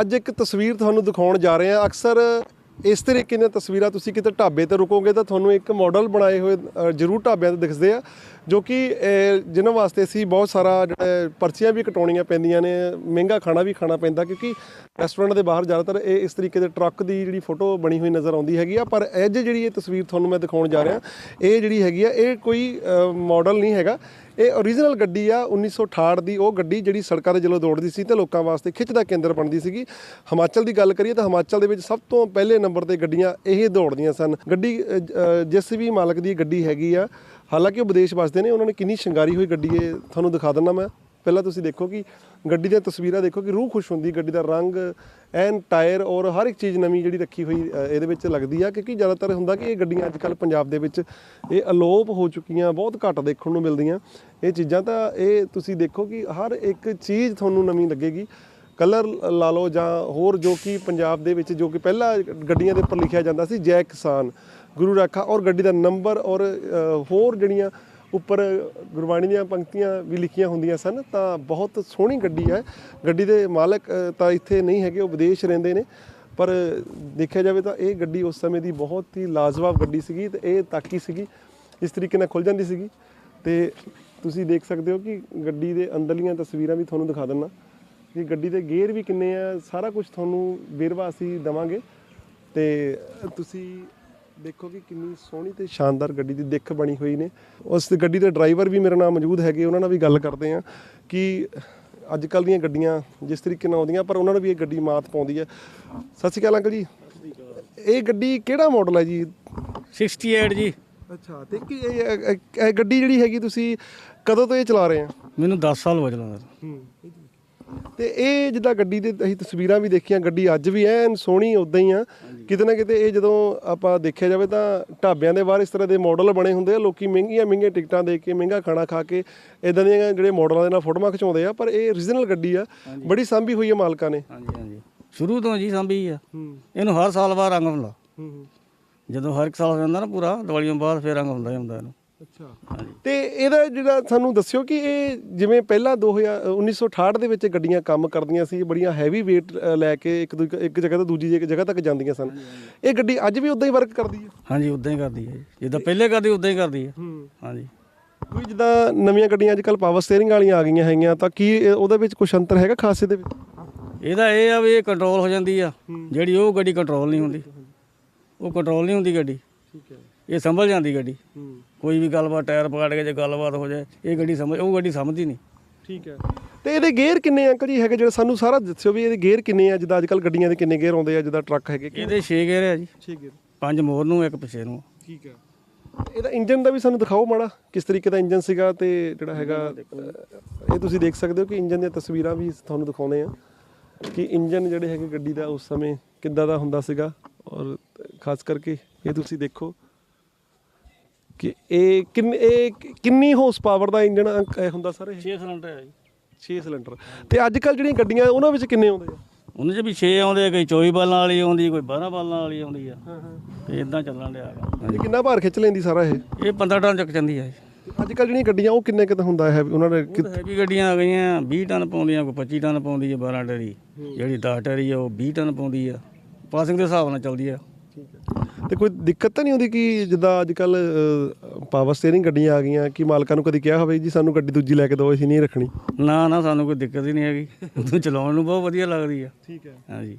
ਅੱਜ ਇੱਕ ਤਸਵੀਰ ਤੁਹਾਨੂੰ ਦਿਖਾਉਣ ਜਾ ਰਹੇ ਹਾਂ। ਅਕਸਰ ਇਸ ਤਰੀਕੇ ਦੀਆਂ ਤਸਵੀਰਾਂ ਤੁਸੀਂ ਕਿਤੇ ਢਾਬੇ ਤੇ ਰੁਕੋਗੇ ਤਾਂ ਤੁਹਾਨੂੰ ਇੱਕ ਮਾਡਲ ਬਣਾਏ ਹੋਏ ਜ਼ਰੂਰ ਢਾਬਿਆਂ ਤੇ ਦਿਖਦੇ ਆ। ਜੋ ਕਿ ਅ, ਜਿਨ੍ਹਾਂ ਵਾਸਤੇ ਅਸੀਂ ਬਹੁਤ ਸਾਰਾ ਜਿਹੜਾ ਪਰਚੀਆਂ ਵੀ ਕਟਾਉਣੀਆਂ ਪੈਂਦੀਆਂ ਨੇ ਮਹਿੰਗਾ ਖਾਣਾ ਵੀ ਖਾਣਾ ਪੈਂਦਾ ਕਿਉਂਕਿ ਰੈਸਟੋਰੈਂਟ ਦੇ ਬਾਹਰ ਜ਼ਿਆਦਾਤਰ ਇਹ ਇਸ ਤਰੀਕੇ ਦੇ ਟਰੱਕ ਦੀ ਜਿਹੜੀ ਫੋਟੋ ਬਣੀ ਹੋਈ ਨਜ਼ਰ ਆਉਂਦੀ ਹੈਗੀ ਆ ਪਰ ਅੱਜ ਜਿਹੜੀ ਇਹ ਤਸਵੀਰ ਤੁਹਾਨੂੰ ਮੈਂ ਦਿਖਾਉਣ ਜਾ ਰਿਹਾ ਇਹ ਜਿਹੜੀ ਹੈਗੀ ਆ ਇਹ ਕੋਈ ਮਾਡਲ ਨਹੀਂ ਹੈਗਾ। ਇਹ ਓਰੀਜਨਲ ਗੱਡੀ ਆ 1968 ਦੀ ਉਹ ਗੱਡੀ ਜਿਹੜੀ ਸੜਕਾਂ ਤੇ ਜਦੋਂ ਦੌੜਦੀ ਸੀ ਤੇ ਲੋਕਾਂ ਵਾਸਤੇ ਖਿੱਚ ਦਾ ਕੇਂਦਰ ਬਣਦੀ ਸੀਗੀ। ਹਿਮਾਚਲ ਦੀ ਗੱਲ ਕਰੀਏ ਤਾਂ ਹਿਮਾਚਲ ਦੇ ਵਿੱਚ ਸਭ ਤੋਂ ਪਹਿਲੇ ਨੰਬਰ ਤੇ ਗੱਡੀਆਂ ਇਹ ਦੌੜਦੀਆਂ ਸਨ। ਗੱਡੀ ਜਿਸ ਵੀ ਮਾਲਕ ਦੀ ਗੱਡੀ ਹੈਗੀ ਆ ਹਾਲਾਂਕਿ ਉਹ ਵਿਦੇਸ਼ ਵਸਦੇ ਨੇ, ਉਹਨਾਂ ਨੇ ਕਿੰਨੀ ਸ਼ਿੰਗਾਰੀ ਹੋਈ ਗੱਡੀ ਇਹ ਤੁਹਾਨੂੰ ਦਿਖਾ ਦਿੰਦਾ ਮੈਂ। ਪਹਿਲਾਂ ਤੁਸੀਂ ਦੇਖੋ ਕਿ ਗੱਡੀ ਦੀਆਂ ਤਸਵੀਰਾਂ ਦੇਖੋ ਕਿ ਰੂਹ ਖੁਸ਼ ਹੁੰਦੀ, ਗੱਡੀ ਦਾ ਰੰਗ, ਐਨ ਟਾਇਰ ਔਰ ਹਰ ਇੱਕ ਚੀਜ਼ ਨਵੀਂ ਜਿਹੜੀ ਰੱਖੀ ਹੋਈ ਇਹਦੇ ਵਿੱਚ ਲੱਗਦੀ ਆ, ਕਿਉਂਕਿ ਜ਼ਿਆਦਾਤਰ ਹੁੰਦਾ ਕਿ ਇਹ ਗੱਡੀਆਂ ਅੱਜ ਕੱਲ ਪੰਜਾਬ ਦੇ ਵਿੱਚ ਇਹ ਅਲੋਪ ਹੋ ਚੁੱਕੀਆਂ, ਬਹੁਤ ਘੱਟ ਦੇਖਣ ਨੂੰ ਮਿਲਦੀਆਂ। ਇਹ ਚੀਜ਼ਾਂ ਤਾਂ ਇਹ ਤੁਸੀਂ ਦੇਖੋ ਕਿ ਹਰ ਇੱਕ ਚੀਜ਼ ਤੁਹਾਨੂੰ ਨਵੀਂ ਲੱਗੇਗੀ। ਕਲਰ ਲਾ ਲਓ ਜਾਂ ਹੋਰ ਜੋ ਕਿ ਪੰਜਾਬ ਦੇ ਵਿੱਚ ਜੋ ਕਿ ਪਹਿਲਾਂ ਗੱਡੀਆਂ ਦੇ ਉੱਪਰ ਲਿਖਿਆ ਜਾਂਦਾ ਸੀ ਜੈ ਕਿਸਾਨ, ਗੁਰੂ ਰਾਖਾ ਔਰ ਗੱਡੀ ਦਾ ਨੰਬਰ ਔਰ ਹੋਰ ਜਿਹੜੀਆਂ ਉੱਪਰ ਗੁਰਬਾਣੀ ਦੀਆਂ ਪੰਕਤੀਆਂ ਵੀ ਲਿਖੀਆਂ ਹੁੰਦੀਆਂ ਸਨ, ਤਾਂ ਬਹੁਤ ਸੋਹਣੀ ਗੱਡੀ ਹੈ। ਗੱਡੀ ਦੇ ਮਾਲਕ ਤਾਂ ਇੱਥੇ ਨਹੀਂ ਹੈਗੇ, ਉਹ ਵਿਦੇਸ਼ ਰਹਿੰਦੇ ਨੇ। ਪਰ ਦੇਖਿਆ ਜਾਵੇ ਤਾਂ ਇਹ ਗੱਡੀ ਉਸ ਸਮੇਂ ਦੀ ਬਹੁਤ ਹੀ ਲਾਜਵਾਬ ਗੱਡੀ ਸੀਗੀ ਤੇ ਇਹ ਤਾਕੀ ਸੀਗੀ, ਇਸ ਤਰੀਕੇ ਨਾਲ ਖੁੱਲ ਜਾਂਦੀ ਸੀਗੀ। ਤੇ ਤੁਸੀਂ ਦੇਖ ਸਕਦੇ ਹੋ ਕਿ ਗੱਡੀ ਦੇ ਅੰਦਰਲੀਆਂ ਤਸਵੀਰਾਂ ਵੀ ਤੁਹਾਨੂੰ ਦਿਖਾ ਦਿੰਨਾ ਕਿ ਗੱਡੀ ਦੇ ਗੇਅਰ ਵੀ ਕਿੰਨੇ ਆ ਸਾਰਾ ਕੁਝ ਤੁਹਾਨੂੰ ਵੇਰਵਾ ਅਸੀਂ ਦਵਾਂਗੇ। ਤੇ ਤੁਸੀਂ ਦੇਖੋ ਕਿ ਕਿੰਨੀ ਸੋਹਣੀ ਤੇ ਸ਼ਾਨਦਾਰ ਗੱਡੀ ਦੀ ਦਿੱਖ ਬਣੀ ਹੋਈ ਨੇ। ਉਸ ਗੱਡੀ ਦੇ ਡਰਾਈਵਰ ਵੀ ਮੇਰੇ ਨਾਲ ਮੌਜੂਦ ਹੈਗੇ ਉਹਨਾਂ ਨਾਲ ਵੀ ਗੱਲ ਕਰਦੇ ਆ ਕਿ ਅੱਜ ਕੱਲ ਦੀਆਂ ਗੱਡੀਆਂ ਜਿਸ ਤਰੀਕੇ ਨਾਲ ਆਉਂਦੀਆਂ ਪਰ ਉਹਨਾਂ ਨੂੰ ਵੀ ਇਹ ਗੱਡੀ ਮਾਤ ਪਾਉਂਦੀ ਹੈ। ਸਤਿ ਸ਼੍ਰੀ ਅਕਾਲ ਅੰਕਲ ਜੀ। ਇਹ ਗੱਡੀ ਕਿਹੜਾ ਮਾਡਲ ਹੈ ਜੀ? 68 ਜੀ। ਅੱਛਾ ਤੇ ਕੀ ਇਹ ਗੱਡੀ ਜਿਹੜੀ ਹੈਗੀ ਤੁਸੀਂ ਕਦੋਂ ਤੋਂ ਇਹ ਚਲਾ ਰਹੇ ਆ? ਮੈਨੂੰ 10 ਸਾਲ ਹੋ ਚਲਾਉਂਦਾ ਤੇ ਇਹ ਜਿੱਦਾਂ ਗੱਡੀ ਦੇ ਅਸੀਂ ਤਸਵੀਰਾਂ ਵੀ ਦੇਖੀਆਂ ਗੱਡੀ ਅੱਜ ਵੀ ਐਨ ਸੋਹਣੀ ਉਦਾਂ ਹੀ ਆ। ਕਿਤੇ ਨਾ ਕਿਤੇ ਇਹ ਜਦੋਂ ਆਪਾਂ ਦੇਖਿਆ ਜਾਵੇ ਤਾਂ ਢਾਬਿਆਂ ਦੇ ਬਾਹਰ ਇਸ ਤਰ੍ਹਾਂ ਦੇ ਮਾਡਲ ਬਣੇ ਹੁੰਦੇ ਆ ਲੋਕੀ ਮਹਿੰਗੀਆਂ ਮਹਿੰਗੀਆਂ ਟਿਕਟਾਂ ਦੇ ਕੇ ਮਹਿੰਗਾ ਖਾਣਾ ਖਾ ਕੇ ਇਦਾਂ ਦੀਆਂ ਜਿਹੜੇ ਮਾਡਲਾਂ ਦੇ ਨਾਲ ਫੋਟੋਆਂ ਖਿਚਾਉਂਦੇ ਆ ਪਰ ਇਹ ਓਰੀਜਨਲ ਗੱਡੀ ਆ ਬੜੀ ਸਾਂਭੀ ਹੋਈ ਆ ਮਾਲਕਾਂ ਨੇ। ਹਾਂਜੀ ਹਾਂਜੀ। ਸ਼ੁਰੂ ਤੋਂ ਜੀ ਸੰਭੀ ਆ। ਇਹਨੂੰ ਹਰ ਸਾਲ ਬਾਅਦ ਰੰਗ ਹੁੰਦਾ। ਹੂੰ ਜਦੋਂ ਹਰ ਇੱਕ ਸਾਲ ਹੋ ਜਾਂਦਾ ਨਾ ਪੂਰਾ ਦੀਵਾਲੀਆਂ ਬਾਅਦ ਫੇਰ ਰੰਗ ਹੁੰਦਾ ਹੀ ਹੁੰਦਾ ਇਹਨੂੰ। ਅੱਛਾ ਤੇ ਇਹਦਾ ਜਿਹੜਾ ਸਾਨੂੰ ਦੱਸਿਓ ਕਿ ਇਹ ਜਿਵੇਂ ਪਹਿਲਾਂ 2000 1968 ਦੇ ਵਿੱਚ ਗੱਡੀਆਂ ਕੰਮ ਕਰਦੀਆਂ ਸੀ ਬੜੀਆਂ ਹੈਵੀ weight ਲੈ ਕੇ ਇੱਕ ਇੱਕ ਜਗ੍ਹਾ ਤੋਂ ਦੂਜੀ ਜਗ੍ਹਾ- ਤੱਕ ਜਾਂਦੀਆਂ ਸਨ। ਇਹ ਗੱਡੀ ਅੱਜ ਵੀ ਉਦਾਂ ਹੀ ਵਰਕ ਕਰਦੀ ਹੈ? ਹਾਂਜੀ ਉਦਾਂ ਹੀ ਕਰਦੀ ਹੈ ਜਿੱਦਾਂ ਪਹਿਲੇ ਕਰਦੀ ਉਦਾਂ ਹੀ ਕਰਦੀ ਹੈ। ਹਾਂਜੀ। ਕੋਈ ਜਿੱਦਾਂ ਨਵੀਆਂ ਗੱਡੀਆਂ ਅੱਜ ਕੱਲ ਪਾਵਰ ਸਟੀਅਰਿੰਗ ਵਾਲੀਆਂ ਆ ਗਈਆਂ ਹੈਗੀਆਂ ਤਾਂ ਕੀ ਉਹਦੇ ਵਿੱਚ ਕੁਝ ਅੰਤਰ ਹੈਗਾ ਖਾਸ ਇਹਦੇ ਵਿੱਚ? ਇਹਦਾ ਇਹ ਆ ਵੀ ਇਹ ਕੰਟਰੋਲ ਹੋ ਜਾਂਦੀ ਆ। ਜਿਹੜੀ ਉਹ ਗੱਡੀ ਕੰਟਰੋਲ ਨਹੀਂ ਹੁੰਦੀ। ਉਹ ਕੰਟਰੋਲ ਨਹੀਂ ਹੁੰਦੀ ਗੱਡੀ। ਠੀਕ ਹੈ। ਇਹ ਸੰਭਲ ਜਾਂਦੀ ਗੱਡੀ। ਹੂੰ। ਕੋਈ ਵੀ ਗੱਲਬਾਤ ਟਾਇਰ ਪਕੜ ਕੇ ਜੇ ਗੱਲਬਾਤ ਹੋ ਜਾਏ ਇਹ ਗੱਡੀ ਸਮਝ ਉਹ ਗੱਡੀ ਸਮਝਦੀ ਨਹੀਂ। ਠੀਕ ਹੈ। ਤੇ ਇਹਦੇ ਗੇਅਰ ਕਿੰਨੇ ਅੰਕਲ ਜੀ ਹੈਗੇ? ਜਿਹੜੇ ਸਾਨੂੰ ਸਾਰਾ ਦੱਸਿਓ ਵੀ ਇਹਦੇ ਗੇਅਰ ਕਿੰਨੇ ਆ? ਜਿੱਦਾਂ ਅੱਜ ਕੱਲ ਗੱਡੀਆਂ ਦੇ ਕਿੰਨੇ ਗੇਅਰ ਆਉਂਦੇ ਆ? ਜਿੱਦਾਂ ਟਰੱਕ ਹੈਗੇ ਇਹਦੇ 6 ਗੇਅਰ ਆ ਜੀ। 6 ਗੇਅਰ। ਪੰਜ ਮੋਰ ਨੂੰ ਇੱਕ ਪਿੱਛੇ ਨੂੰ। ਠੀਕ ਹੈ। ਇਹਦਾ ਇੰਜਨ ਦਾ ਵੀ ਸਾਨੂੰ ਦਿਖਾਓ ਮਾੜਾ। ਕਿਸ ਤਰੀਕੇ ਦਾ ਇੰਜਨ ਸੀਗਾ ਤੇ ਜਿਹੜਾ ਹੈਗਾ ਇਹ ਤੁਸੀਂ ਦੇਖ ਸਕਦੇ ਹੋ ਕਿ ਇੰਜਨ ਦੀਆਂ ਤਸਵੀਰਾਂ ਵੀ ਤੁਹਾਨੂੰ ਦਿਖਾਉਂਦੇ ਆ ਕਿ ਇੰਜਨ ਜਿਹੜੇ ਹੈਗੇ ਗੱਡੀ ਦਾ ਉਸ ਸਮੇਂ ਕਿੱਦਾਂ ਦਾ ਹੁੰਦਾ ਸੀਗਾ ਔਰ ਖਾਸ ਕਰਕੇ ਇਹ ਤੁਸੀਂ ਦੇਖੋ ਕਿ ਇਹ ਕਿੰਨ ਇਹ ਕਿੰਨੀ ਹਾਰਸ ਪਾਵਰ ਦਾ ਇੰਜਨ ਹੁੰਦਾ ਸਰ ਇਹ? 6 ਸਿਲੰਡਰ ਹੈ ਜੀ। 6 ਸਿਲੰਡਰ ਤੇ ਅੱਜ ਕੱਲ ਜਿਹੜੀਆਂ ਗੱਡੀਆਂ ਉਹਨਾਂ ਵਿੱਚ ਕਿੰਨੇ ਆਉਂਦੇ ਆ? ਉਹਨਾਂ 'ਚ ਵੀ 6 ਆਉਂਦੇ ਆ, ਕੋਈ 24 ਬਾਲਾਂ ਵਾਲੀ ਆਉਂਦੀ ਕੋਈ 12 ਬਾਲਾਂ ਵਾਲੀ ਆਉਂਦੀ ਆ। ਤੇ ਇਦਾਂ ਚੱਲਣ ਡਿਆ ਹੈਗਾ। ਇਹ ਕਿੰਨਾ ਭਾਰ ਖਿੱਚ ਲੈਂਦੀ ਸਾਰਾ ਇਹ? ਇਹ 15 ਟਨ ਚੱਕ ਜਾਂਦੀ ਆ ਜੀ ਅੱਜ ਕੱਲ ਜਿਹੜੀਆਂ ਗੱਡੀਆਂ ਉਹ ਕਿੰਨੇ ਕਿਤੇ ਹੁੰਦਾ ਹੈ? ਉਹਨਾਂ ਦੇ ਹੈਵੀ ਗੱਡੀਆਂ ਆ ਗਈਆਂ 20 ਟਨ ਪਾਉਂਦੀਆਂ ਕੋਈ 25 ਟਨ ਪਾਉਂਦੀ ਆ 12 ਟਰੀ। ਜਿਹੜੀ 10 ਟਰੀ ਆ ਉਹ 20 ਟਨ ਪਾਉਂਦੀ ਆ। ਪਾਸਿੰਗ ਦੇ ਹਿਸਾਬ ਨਾਲ ਚੱਲਦੀ ਆ। ਤੇ ਕੋਈ ਦਿੱਕਤ ਤਾਂ ਨਹੀਂ ਆਉਂਦੀ ਕਿ ਜਿੱਦਾਂ ਅੱਜ ਕੱਲ ਪਾਵਰ ਸਟੀਅਰਿੰਗ ਗੱਡੀਆਂ ਆ ਗਈਆਂ ਕਿ ਮਾਲਕਾਂ ਨੂੰ ਕਦੀ ਕਿਹਾ ਹੋਵੇ ਜੀ ਸਾਨੂੰ ਗੱਡੀ ਦੂਜੀ ਲੈ ਕੇ ਦਿਓ ਅਸੀਂ ਨਹੀਂ ਰੱਖਣੀ? ਨਾ ਨਾ ਸਾਨੂੰ ਕੋਈ ਦਿੱਕਤ ਹੀ ਨਹੀਂ ਹੈਗੀ। ਤੂੰ ਚਲਾਉਣ ਨੂੰ ਬਹੁਤ ਵਧੀਆ ਲੱਗਦੀ ਆ। ਠੀਕ ਹੈ। ਹਾਂਜੀ।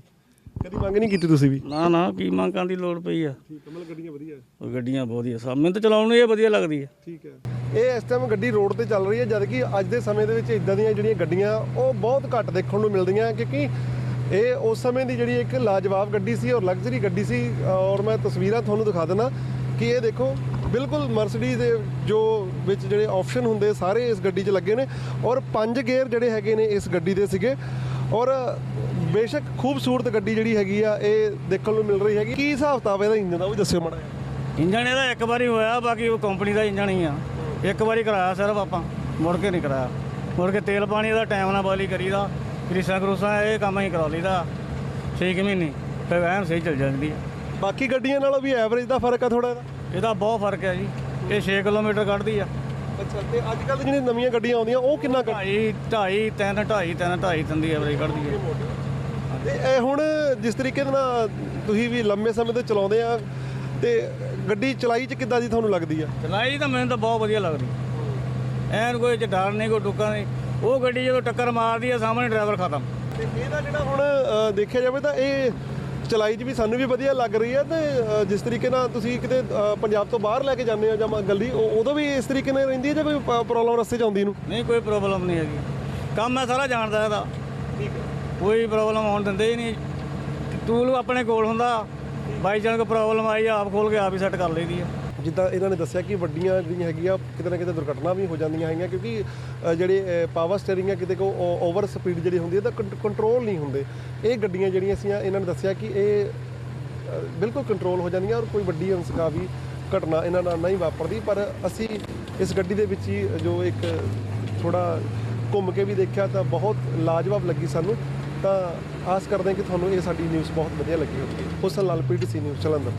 ਕਦੀ ਮੰਗ ਨਹੀਂ ਕੀਤੀ ਤੁਸੀਂ ਵੀ? ਨਾ ਨਾ ਕੀ ਮੰਗਾਂ ਦੀ ਲੋੜ ਪਈ ਆ। ਠੀਕ ਹੈ ਮਤਲਬ ਗੱਡੀਆਂ ਵਧੀਆ ਉਹ ਗੱਡੀਆਂ ਬਹੁਤ ਹੀ ਆ ਸਭ ਮੈਨੂੰ ਤਾਂ ਚਲਾਉਣ ਨੂੰ ਇਹ ਵਧੀਆ ਲੱਗਦੀ ਆ। ਠੀਕ ਹੈ। ਇਹ ਇਸ ਟਾਈਮ ਗੱਡੀ ਰੋਡ ਤੇ ਚੱਲ ਰਹੀ ਹੈ ਜਦ ਕਿ ਅੱਜ ਦੇ ਸਮੇਂ ਦੇ ਵਿੱਚ ਇਦਾਂ ਦੀਆਂ ਜਿਹੜੀਆਂ ਗੱਡੀਆਂ ਉਹ ਬਹੁਤ ਘੱਟ ਦੇਖਣ ਨੂੰ ਮਿਲਦੀਆਂ ਕਿਉਂਕਿ ਇਹ ਉਸ ਸਮੇਂ ਦੀ ਜਿਹੜੀ ਇੱਕ ਲਾਜਵਾਬ ਗੱਡੀ ਸੀ ਔਰ ਲਗਜ਼ਰੀ ਗੱਡੀ ਸੀ ਔਰ ਮੈਂ ਤਸਵੀਰਾਂ ਤੁਹਾਨੂੰ ਦਿਖਾ ਦਿੰਦਾ ਕਿ ਇਹ ਦੇਖੋ, ਬਿਲਕੁਲ ਮਰਸੀਡੀਜ਼ ਦੇ ਜੋ ਵਿੱਚ ਜਿਹੜੇ ਆਪਸ਼ਨ ਹੁੰਦੇ ਸਾਰੇ ਇਸ ਗੱਡੀ 'ਚ ਲੱਗੇ ਨੇ ਔਰ ਪੰਜ ਗੇਅਰ ਜਿਹੜੇ ਹੈਗੇ ਨੇ ਇਸ ਗੱਡੀ ਦੇ ਸੀਗੇ। ਔਰ, ਬੇਸ਼ੱਕ ਖੂਬਸੂਰਤ ਗੱਡੀ ਜਿਹੜੀ ਹੈਗੀ ਆ, ਇਹ ਦੇਖਣ ਨੂੰ ਮਿਲ ਰਹੀ ਹੈਗੀ। ਕੀ ਹਿਸਾਬ ਕਿਤਾਬ ਇਹਦਾ ਇੰਜਨ ਦਾ, ਉਹ ਵੀ ਦੱਸਿਓ ਮਾੜਾ ਜਿਹਾ। ਇੰਜਣ ਇਹਦਾ ਇੱਕ ਵਾਰੀ ਹੋਇਆ, ਬਾਕੀ ਉਹ ਕੰਪਨੀ ਦਾ ਇੰਜਣ ਹੀ ਆ। ਇੱਕ ਵਾਰੀ ਕਰਾਇਆ ਸਿਰਫ ਆਪਾਂ, ਮੁੜ ਕੇ ਨਹੀਂ ਕਰਾਇਆ। ਮੁੜ ਕੇ ਤੇਲ ਪਾਣੀ ਦਾ, ਟਾਈਮ ਨਾਲ ਬਦਲੀ ਕਰੀਦਾ। ਗਰੀਸਾਂ ਗਰੂਸਾਂ ਇਹ ਕੰਮ ਹੀ ਕਰਾ ਲਈਦਾ। 6 ਮਹੀਨੇ ਫਿਰ ਐਨ ਸਹੀ ਚੱਲ ਜਾਂਦੀ ਆ। ਬਾਕੀ ਗੱਡੀਆਂ ਨਾਲੋਂ ਵੀ ਐਵਰੇਜ ਦਾ ਫ਼ਰਕ ਆ ਥੋੜਾ ਇਹਦਾ? ਇਹਦਾ ਬਹੁਤ ਫ਼ਰਕ ਹੈ ਜੀ। ਇਹ 6 ਕਿਲੋਮੀਟਰ ਕੱਢਦੀ ਆ। ਅੱਛਾ ਤੇ ਅੱਜ ਕੱਲ ਜਿਹੜੀਆਂ ਨਵੀਆਂ ਗੱਡੀਆਂ ਆਉਂਦੀਆਂ ਉਹ ਕਿੰਨਾ ਕੱਢ ਢਾਈ ਢਾਈ ਤਿੰਨ ਢਾਈ ਤਿੰਨ ਢਾਈ ਤਿੰਨ ਦੀ ਐਵਰੇਜ ਕੱਢਦੀ ਹੈ ਤੇ ਇਹ ਹੁਣ ਜਿਸ ਤਰੀਕੇ ਦੇ ਨਾਲ ਤੁਸੀਂ ਵੀ ਲੰਮੇ ਸਮੇਂ ਤੋਂ ਚਲਾਉਂਦੇ ਆ ਤੇ ਗੱਡੀ ਚਲਾਈ ਚ ਕਿੱਦਾਂ ਦੀ ਤੁਹਾਨੂੰ ਲੱਗਦੀ ਆ? ਚਲਾਈ ਤਾਂ ਮੈਨੂੰ ਤਾਂ ਬਹੁਤ ਵਧੀਆ ਲੱਗਦੀ। ਐਨ ਕੋਈ ਚ ਡਰ ਨਹੀਂ ਕੋਈ ਟੁੱਕਾ ਨਹੀਂ। ਉਹ ਗੱਡੀ ਜਦੋਂ ਟੱਕਰ ਮਾਰਦੀ ਆ ਸਾਹਮਣੇ ਡਰਾਈਵਰ ਖਤਮ। ਤੇ ਇਹਦਾ ਜਿਹੜਾ ਹੁਣ ਅ, ਦੇਖਿਆ ਜਾਵੇ ਤਾਂ ਇਹ ਚਲਾਈ 'ਚ ਵੀ ਸਾਨੂੰ ਵੀ ਵਧੀਆ ਲੱਗ ਰਹੀ ਹੈ ਤੇ ਅ, ਜਿਸ ਤਰੀਕੇ ਨਾਲ ਤੁਸੀਂ ਕਿਤੇ ਅ, ਪੰਜਾਬ ਤੋਂ ਬਾਹਰ ਲੈ ਕੇ ਜਾਂਦੇ ਹੋ ਜਾਂ ਮ- ਗੱਡੀ ਉਹ- ਉਦੋਂ ਵੀ ਇਸ ਤਰੀਕੇ ਨਾਲ ਰਹਿੰਦੀ ਹੈ ਜਾਂ ਕੋਈ ਪ੍ਰੋਬਲਮ ਰਸਤੇ 'ਚ ਆਉਂਦੀ ਨੂੰ? ਨਹੀਂ ਕੋਈ ਪ੍ਰੋਬਲਮ ਨਹੀਂ ਹੈਗੀ। ਕੰਮ ਮੈਂ ਸਾਰਾ ਜਾਣਦਾ ਇਹਦਾ। ਠੀਕ ਹੈ। ਕੋਈ ਪ੍ਰੋਬਲਮ ਆਉਣ ਦਿੰਦੇ ਹੀ ਨਹੀਂ। ਟੂਲ ਆਪਣੇ ਕੋਲ ਹੁੰਦਾ। ਬਾਈ ਚਾਂਸ ਕੋਈ ਪ੍ਰੋਬਲਮ ਆਈ ਆਪ ਖੋਲ ਕੇ ਆਪ ਹੀ ਸੈੱਟ ਕਰ ਲਈਦੀ ਆ। ਜਿੱਦਾਂ ਇਹਨਾਂ ਨੇ ਦੱਸਿਆ ਕਿ ਵੱਡੀਆਂ ਜਿਹੜੀਆਂ ਹੈਗੀਆਂ, ਕਿਤੇ ਨਾ ਕਿਤੇ ਦੁਰਘਟਨਾ ਵੀ ਹੋ ਜਾਂਦੀਆਂ ਹੈਗੀਆਂ ਕਿਉਂਕਿ ਜਿਹੜੇ ਪਾਵਰ ਸਟੀਅਰਿੰਗ ਹੈ ਕਿਤੇ ਕੋ ਓਵਰ ਸਪੀਡ ਜਿਹੜੀ ਹੁੰਦੀ ਹੈ ਤਾਂ ਕੰਟਰੋਲ ਨਹੀਂ ਹੁੰਦੇ। ਇਹ ਗੱਡੀਆਂ ਜਿਹੜੀਆਂ ਸੀ ਇਹਨਾਂ ਨੇ ਦੱਸਿਆ ਕਿ ਇਹ ਬਿਲਕੁਲ ਕੰਟਰੋਲ ਹੋ ਜਾਂਦੀਆਂ ਔਰ ਕੋਈ ਵੱਡੀ ਅੰਸਕਾ ਵੀ ਘਟਨਾ ਇਹਨਾਂ ਨਾਲ ਨਹੀਂ ਵਾਪਰਦੀ। ਪਰ ਅਸੀਂ ਇਸ ਗੱਡੀ ਦੇ ਵਿੱਚ ਹੀ ਜੋ ਇੱਕ ਥੋੜਾ ਘੁੰਮ ਕੇ ਵੀ ਦੇਖਿਆ ਤਾਂ ਬਹੁਤ ਲਾਜਵਾਬ ਲੱਗੀ ਸਾਨੂੰ। ਤਾਂ ਆਸ ਕਰਦੇ ਹਾਂ ਕਿ ਤੁਹਾਨੂੰ ਇਹ ਸਾਡੀ ਨਿਊਜ਼ ਬਹੁਤ ਵਧੀਆ ਲੱਗੀ ਹੋਵੇਗੀ। Husan Lal PTC news Jalandhar.